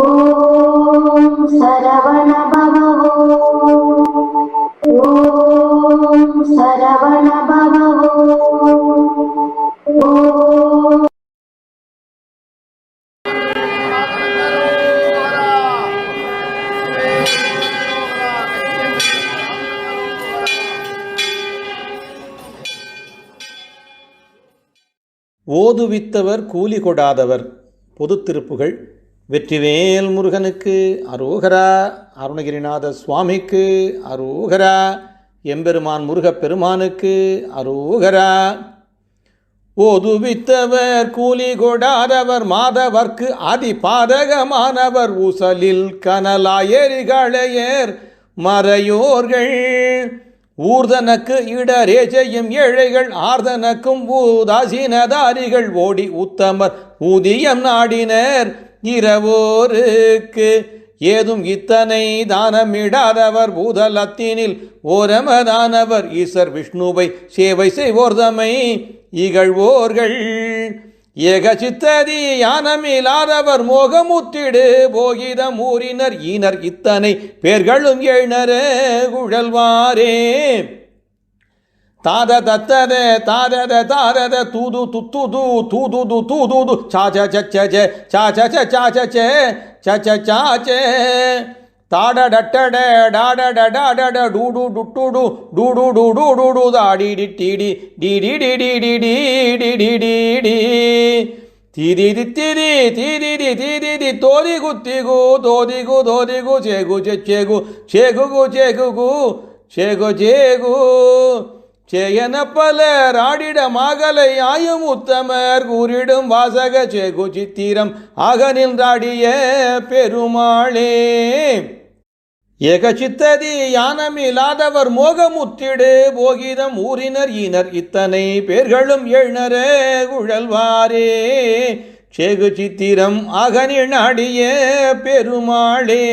ஓம் சரவண ஓதுவித்தவர் கூலி கொடாதவர். பொதுத் திருப்புகள். வெற்றிவேல் முருகனுக்கு அரோகரா. அருணகிரிநாத சுவாமிக்கு அரோகரா. எம்பெருமான் முருகப் பெருமானுக்கு அரோகரா. ஓதுவித்தவர் கூலி கொடாதவர். மாதவர்க்கு அதி பாதகமானவர் ஊசலில் கனலாயரிகளையர் மறையோர்கள். ஊர்தனக்கு இடரே செய்யும் ஏழைகள் ஆர்தனக்கும் ஊதாசீனதாரிகள் ஓடி உத்தமர் ஊதியம் நாடினர். இரவோருக்கு ஏதும் இத்தனை தானமிடாதவர் பூதலத்தினில் ஓரமதானவர். ஈசர் விஷ்ணுவை சேவை செய்வோர்தமை இகழ்வோர்கள். ஏக சித்ததி யானமில்லாதவர் மோகமுத்திடு போகிதம் ஊரினர் ஈனர் இத்தனை பேர்களும் எழுநர குழல்வாரே தாத தத்தத தாதத தாதத தூது துத்துது தூதுது தூதுது சாச்ச சச்ச சாச்ச சாச்ச சாச்ச சாச்ச தாடடட்டட ತಿರಿದಿ ತಿರಿ ತಿರಿದಿ ತಿರಿದಿ ತೋರಿಗು ತಿಗು ತೋರಿಗು ತೋರಿಗು ಚೇಗು ಚೆಚ್ಚೆಗು ಚೇಗುಗು ಚೇಗುಗು ಚೇಗು ಚೇಗು சேயன பல ராடிட மாகலை ஆயும் உத்தமர் கூறிடும் வாசக சேகு சித்திரம் ஆக நின்றாடிய பெருமாளே ஏகசித்ததி யானமில்லாதவர் மோகமுத்திடு போகிதம் ஊரினர் ஈனர் இத்தனை பேர்களும் எழுநரே குழல்வாரே. சேகு சித்திரம் அகனி பெருமாளே.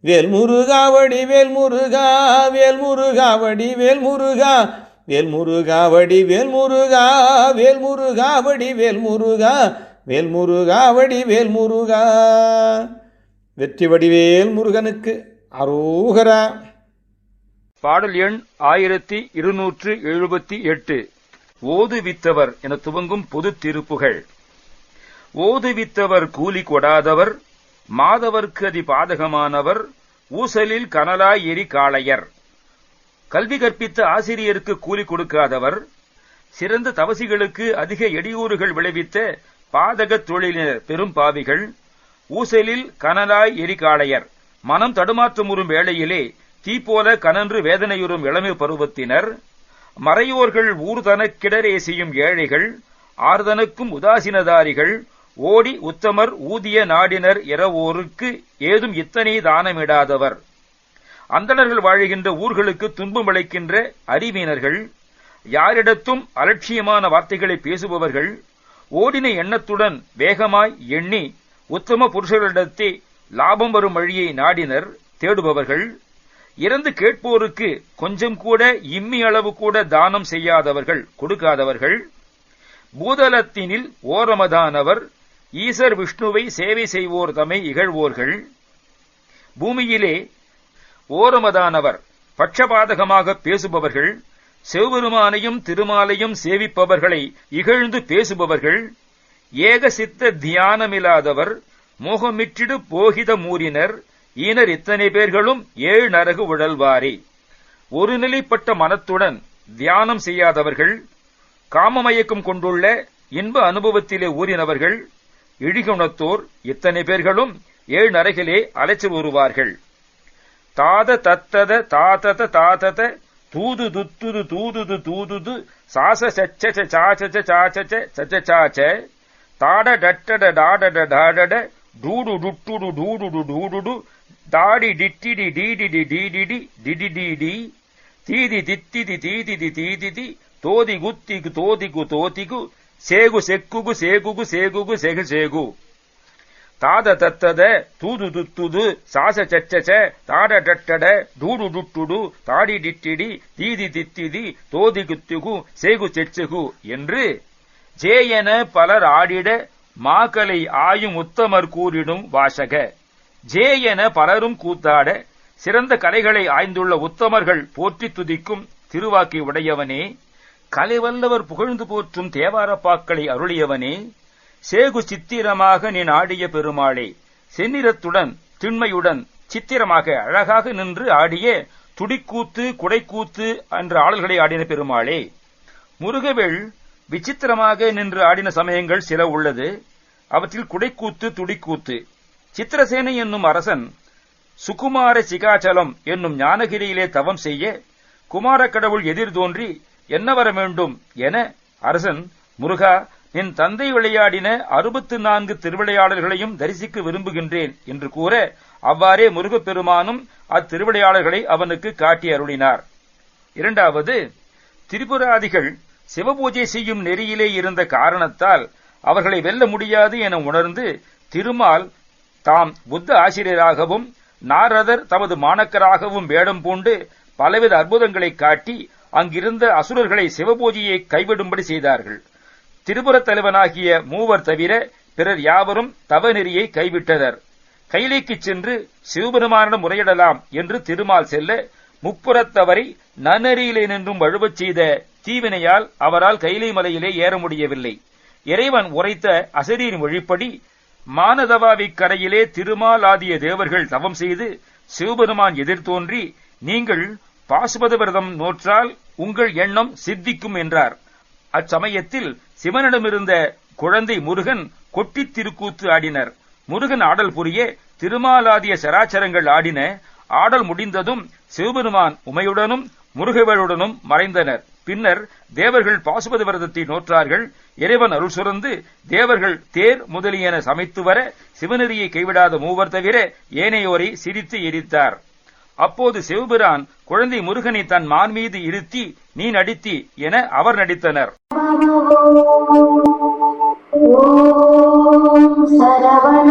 வேல் முருகாவடி வேல் முருகா வேல் முருகாவடி வேல் முருகா வேல் முருகாவடி வேல் முருகா வேல் முருகாவடி வேல் முருகா வேல் முருகாவடி வேல் முருகா வெற்றி வடிவேல் முருகனுக்கு. அரோகர. பாடல் எண் ஆயிரத்தி இருநூற்று எழுபத்தி எட்டு. ஓதுவித்தவர் என துவங்கும் பொது திருப்புகள். ஓதுவித்தவர் கூலி கொடாதவர் மாதவர்க்கு அதி பாதகமானவர் ஊசலில் கனலாய் எரி காளையர். கல்வி கற்பித்த ஆசிரியருக்கு கூலி கொடுக்காதவர் சிறந்த தவசிகளுக்கு அதிக எடியூறுகள் விளைவித்த பாதகத் தொழிலினர் பெரும் பாவிகள் ஊசலில் கனலாய் எரிகாளையர் மனம் தடுமாற்றமுறும் வேளையிலே தீ போல கனன்று வேதனையுறும் இளமை பருவத்தினர் மறையோர்கள் ஊர்தனக்கிடரே செய்யும் ஏழைகள் ஆர்தனுக்கும் உதாசீனதாரிகள் ஓடி உத்தமர் ஊதிய நாடினர் இரவோருக்கு ஏதும் இத்தனை தானமிடாதவர். அந்தணர்கள் வாழுகின்ற ஊர்களுக்கு துன்பம் விளைக்கின்ற அறிவீனர்கள் யாரிடத்தும் அலட்சியமான வார்த்தைகளை பேசுபவர்கள் ஓடின எண்ணத்துடன் வேகமாய் எண்ணி உத்தம புருஷர்களிடத்தே லாபம் வரும் வழியை நாடினர் தேடுபவர்கள். இறந்து கேட்போருக்கு கொஞ்சம் கூட இம்மி அளவு கூட தானம் செய்யாதவர்கள் கொடுக்காதவர்கள். பூதலத்தினில் ஓரமதானவர் ஈசர் விஷ்ணுவை சேவை செய்வோர் தமை இகழ்வோர்கள். பூமியிலே ஓரமதானவர் பட்சபாதகமாக பேசுபவர்கள். சிவபெருமானையும் திருமாலையும் சேவிப்பவர்களை இகழ்ந்து பேசுபவர்கள். ஏக சித்த தியானமில்லாதவர் மோகமிற்றிடு போகித மூரினர் ஈனர் இத்தனை பேர்களும் ஏழு நரகு உழல்வாரே. ஒரு நிலைப்பட்ட மனத்துடன் தியானம் செய்யாதவர்கள் காமமயக்கம் கொண்டுள்ள இன்ப அனுபவத்திலே ஊறினவர்கள் இழிகுணத்தோர் இத்தனை பேர்களும் ஏழு நரகிலே அலைச்சல் வருவார்கள் தாத தத்தத தாதத தாதத தூது துத்துது தூதுது தூதுது சாச சச்ச சாச்ச சாச்ச சச்ச சாச்ச தாட டட்டட டாடட டாடட டூடு டுட்டுடு டூடுடு டூடுடு தாடி டிட்டிடி டீடிடி டீடிடி டிடிடிடி. தீதி தித்திதி தீதிதி தீதிதி. தோதி குத்திகு தோதிகு தோதிகு சேகு செக்குகு சேகுகு சேகுகு செகு சேகு. தாத தத்தத தூது துத்துது. சாச சச்சச. தாட டட்டட. டூடு டுட்டுடு தாடி டிட்டிடி. தீதி தித்திதி. தோதி குத்துகு. சேகு செச்சுகு. என்று ஜேயென பலர் ஆடிட மாக்களை ஆயும் உத்தமர் கூறிடும் வாசக. ஜே என பலரும் கூத்தாட சிறந்த கலைகளை ஆய்ந்துள்ள உத்தமர்கள் போற்றி துதிக்கும் திருவாக்கி உடையவனே. கலைவல்லவர் புகழ்ந்து போற்றும் தேவாரப்பாக்களை அருளியவனே. சேகு சித்திரமாக நீ ஆடிய பெருமாளே செந்நிறத்துடன் திண்மையுடன் சித்திரமாக அழகாக நின்று ஆடிய துடிக்கூத்து குடைக்கூத்து என்ற ஆடல்களை ஆடின பெருமாளே. முருகவேள் விசித்திரமாக நின்று ஆடின சமயங்கள் சில உள்ளது. அவற்றில் குடைக்கூத்து துடிக்கூத்து. சித்திரசேனை என்னும் அரசன் சுகுமார சிகாச்சலம் என்னும் ஞானகிரியிலே தவம் செய்ய குமார கடவுள் எதிர் தோன்றி என்ன வர வேண்டும் என அரசன் முருகா என் தந்தை விளையாடின அறுபத்து நான்கு திருவிளையாடல்களையும் தரிசிக்க விரும்புகின்றேன் என்று கூற அவ்வாறே முருகப்பெருமானும் அத்திருவிளையாடல்களை அவனுக்கு காட்டி அருளினார். இரண்டாவது திரிபுராதிகள் சிவபூஜை செய்யும் நெறியிலே இருந்த காரணத்தால் அவர்களை வெல்ல முடியாது என உணர்ந்து திருமால் தாம் புத்த ஆசிரியராகவும் நாரதர் தமது மாணக்கராகவும் வேடம் பூண்டு பலவித அற்புதங்களை காட்டி அங்கிருந்த அசுரர்களை சிவபூஜையை கைவிடும்படி செய்தார்கள். திரிபுரத் தலைவனாகிய மூவர் தவிர பிறர் யாவரும் தவநெறியை கைவிட்டனர். கைலைக்குச் சென்று சிவபெருமானிடம் முறையிடலாம் என்று திருமால் செல்ல முப்புறத்தவரை நன்னெறியிலே நின்றும் வழுவச் செய்த தீவினையால் அவரால் கைலை மலையிலே ஏற முடியவில்லை. இறைவன் உரைத்த அசரீரின் வழிப்படி மானதவாவிக் கரையிலே திருமால் ஆதிய தேவர்கள் தவம் செய்து சிவபெருமான் எதிர்த்தோன்றி நீங்கள் பாசுபத விரதம் நோற்றால் உங்கள் எண்ணம் சித்திக்கும் என்றார். அச்சமயத்தில் சிவனிடமிருந்த குழந்தை முருகன் கொட்டித் திருக்கூத்து ஆடினர். முருகன் ஆடல் புரிய திருமாலாதிய சராச்சரங்கள் ஆடின. ஆடல் முடிந்ததும் சிவபெருமான் உமையுடனும் முருகவேளுடனும் மறைந்தனர். பின்னர் தேவர்கள் பாசுபத விரதத்தை நோற்றார்கள். இறைவன் அருள் சுரந்து தேவர்கள் தேர் முதலியன சமைத்து வர சிவநெறியை கைவிடாத மூவர் தவிர ஏனையோரை சிரித்து எரித்தார். அப்போது சிவபிரான் குழந்தை முருகனை தன் மான் மீது இருத்தி நீ நடித்தி என அவர் நடித்தனர். சரவண